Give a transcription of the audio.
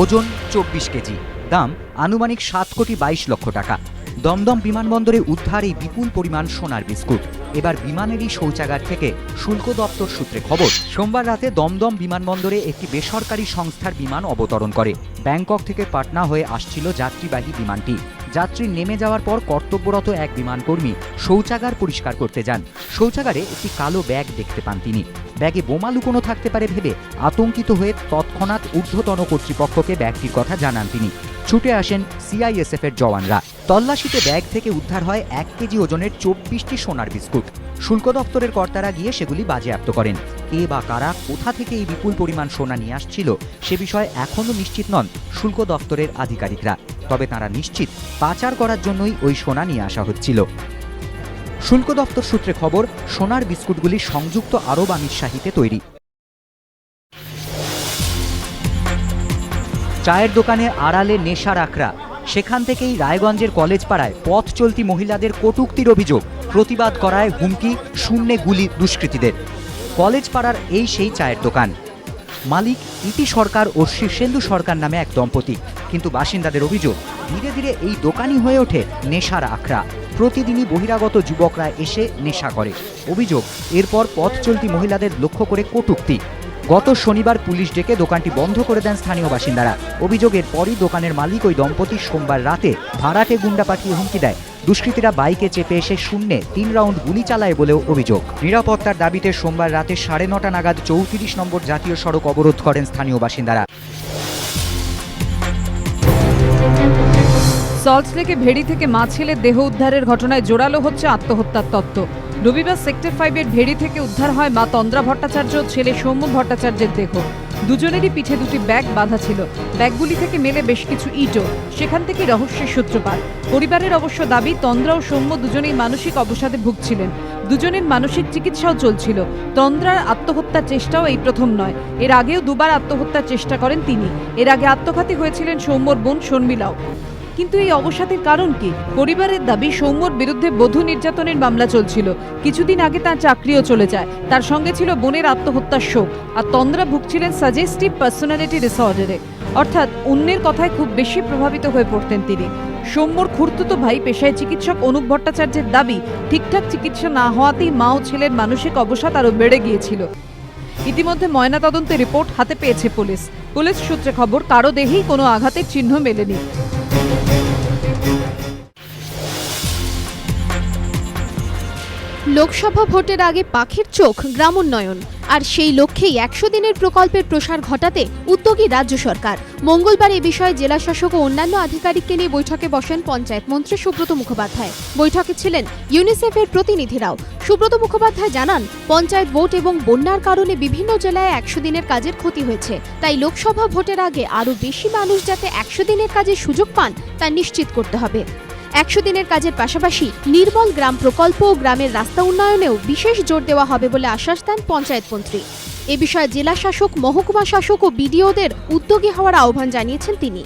ওজন চব্বিশ কেজি। দাম আনুমানিক সাত কোটি বাইশ লক্ষ টাকা। দমদম বিমানবন্দরে উদ্ধার এই বিপুল পরিমাণ সোনার বিস্কুট। এবার বিমানেরই শৌচাগার থেকে শুল্ক দপ্তর সূত্রে খবর, সোমবার রাতে দমদম বিমানবন্দরে একটি বেসরকারি সংস্থার বিমান অবতরণ করে। ব্যাংকক থেকে পাটনা হয়ে আসছিল যাত্রীবাহী বিমানটি। যাত্রী নেমে যাওয়ার পর কর্তব্যরত এক বিমানকর্মী শৌচাগার পরিষ্কার করতে যান। শৌচাগারে একটি কালো ব্যাগ দেখতে পান তিনি। ব্যাগে বোমা লুকোনো থাকতে পারে ভেবে আতঙ্কিত হয়ে তৎক্ষণাৎ ঊর্ধ্বতন কর্তৃপক্ষকে ব্যাগটির কথা জানান তিনি। ছুটে আসেন সিআইএসএফ এর জওয়ানরা। তল্লাশিতে ব্যাগ থেকে উদ্ধার হয় এক কেজি ওজনের চব্বিশটি সোনার বিস্কুট। শুল্ক দপ্তরের কর্তারা গিয়ে সেগুলি বাজেয়াপ্ত করেন। কে বা কারা, কোথা থেকে এই বিপুল পরিমাণ সোনা নিয়ে আসছিল, সে বিষয়ে এখনও নিশ্চিত নন শুল্ক দপ্তরের আধিকারিকরা। তবে তারা নিশ্চিত পাচার করার জন্যই ওই সোনা নিয়ে আসা হচ্ছিল। শুল্ক দপ্তর সূত্রে খবর, সোনার বিস্কুটগুলি সংযুক্ত আরব আমিরশাহিতে তৈরি। চায়ের দোকানে আড়ালে নেশার আখড়া। সেখান থেকেই রায়গঞ্জের কলেজ পাড়ায় পথ চলতি মহিলাদের কটূক্তির অভিযোগ। প্রতিবাদ করায় হুমকি, শূন্যে গুলি দুষ্কৃতীদের। কলেজ পাড়ার এই সেই চায়ের দোকান। মালিক ইতি সরকার ও শীর্ষেন্দু সরকার নামে এক দম্পতি। কিন্তু বাসিন্দাদের অভিযোগ, ধীরে ধীরে এই দোকানই হয়ে ওঠে নেশার আখড়া। প্রতিদিনই বহিরাগত যুবকরা এসে নেশা করে। অভিযোগ, এরপর পথ চলতি মহিলাদের লক্ষ্য করে কটূক্তি। গত শনিবার পুলিশ ডেকে দোকানটি বন্ধ করে দেন স্থানীয় বাসিন্দারা। অভিযোগের পরই দোকানের মালিক ওই দম্পতি সোমবার রাতে ভাড়াটে গুন্ডা পাঠিয়ে হুমকি দেয়। দুষ্কৃতীরা বাইকে চেপে এসে শূন্যে তিন রাউন্ড গুলি চালায় বলেও অভিযোগ। নিরাপত্তার দাবিতে সোমবার রাতে সাড়ে নটা নাগাদ চৌত্রিশ নম্বর জাতীয় সড়ক অবরোধ করেন স্থানীয় বাসিন্দারা। সল্টলেকে ভেড়ি থেকে মা ছেলের দেহ উদ্ধারের ঘটনায় জোরালো হচ্ছে আত্মহত্যার তত্ত্ব। রবিবার সেক্টর ফাইভের ভেড়ি থেকে উদ্ধার হয় মা তন্দ্রা ভট্টাচার্য ছেলে সৌম্য ভট্টাচার্যের দেহ। দুজনেরই পিঠে দুটি ব্যাগ বাঁধা ছিল। ব্যাগগুলি থেকে মেলে বেশ কিছু ইটও। সেখান থেকে রহস্যের সূত্রপাত। পরিবারের অবশ্য দাবি, তন্দ্রা ও সৌম্য দুজনেই মানসিক অবসাদে ভুগছিলেন। দুজনের মানসিক চিকিৎসাও চলছিল। তন্দ্রার আত্মহত্যার চেষ্টাও এই প্রথম নয়। এর আগেও দুবার আত্মহত্যার চেষ্টা করেন তিনি। এর আগে আত্মঘাতী হয়েছিলেন সৌম্যর বোন শর্মিলাও। কিন্তু এই অবসাদের কারণ কি? পরিবারের দাবি, সৌম্যর বিরুদ্ধে বধূ নির্যাতনের মামলা চলছিল। কিছুদিন আগে তার চাকরিও চলে যায়। তার সঙ্গে ছিল বোনের আত্মহত্যার শোক। আর তন্দ্রা ভুগছিলেন সাজেস্টিভ পার্সোনালিটি ডিসঅর্ডারে। অর্থাৎ অন্যের কথায় খুব বেশি প্রভাবিত হয়ে পড়তেন তিনি। সৌম্যর খুর্তুতো ভাই পেশায় চিকিৎসক অনুপ ভট্টাচার্যের দাবি, ঠিকঠাক চিকিৎসা না হওয়াতেই মা ও ছেলের মানসিক অবসাদ আরও বেড়ে গিয়েছিল। ইতিমধ্যে ময়নাতদন্তের রিপোর্ট হাতে পেয়েছে পুলিশ। পুলিশ সূত্রে খবর, কারও দেহেই কোনো আঘাতের চিহ্ন মেলেনি। Música লোকসভা ভোটের আগে পাখির চোখ গ্রামোন্নয়ন। আর সেই লক্ষ্যেই একশো দিনের প্রকল্পের প্রসার ঘটাতে উদ্যোগী রাজ্য সরকার। মঙ্গলবার এ বিষয়ে জেলা শাসক ও অন্যান্য আধিকারিককে নিয়ে বৈঠকে বসেন পঞ্চায়েত মন্ত্রী সুব্রত মুখোপাধ্যায়। বৈঠকে ছিলেন ইউনিসেফের প্রতিনিধিরাও। সুব্রত মুখোপাধ্যায় জানান, পঞ্চায়েত ভোট এবং বন্যার কারণে বিভিন্ন জেলায় একশো দিনের কাজের ক্ষতি হয়েছে। তাই লোকসভা ভোটের আগে আরও বেশি মানুষ যাতে একশো দিনের কাজের সুযোগ পান, তা নিশ্চিত করতে হবে। একশো দিনের কাজের পাশাপাশি নির্মল গ্রাম প্রকল্প ও গ্রামের রাস্তা উন্নয়নেও বিশেষ জোর দেওয়া হবে বলে আশ্বাস দেন পঞ্চায়েত মন্ত্রী। এ বিষয়ে জেলা শাসক, মহকুমা শাসক ও বিডিওদের উদ্যোগী হওয়ার আহ্বান জানিয়েছেন তিনি।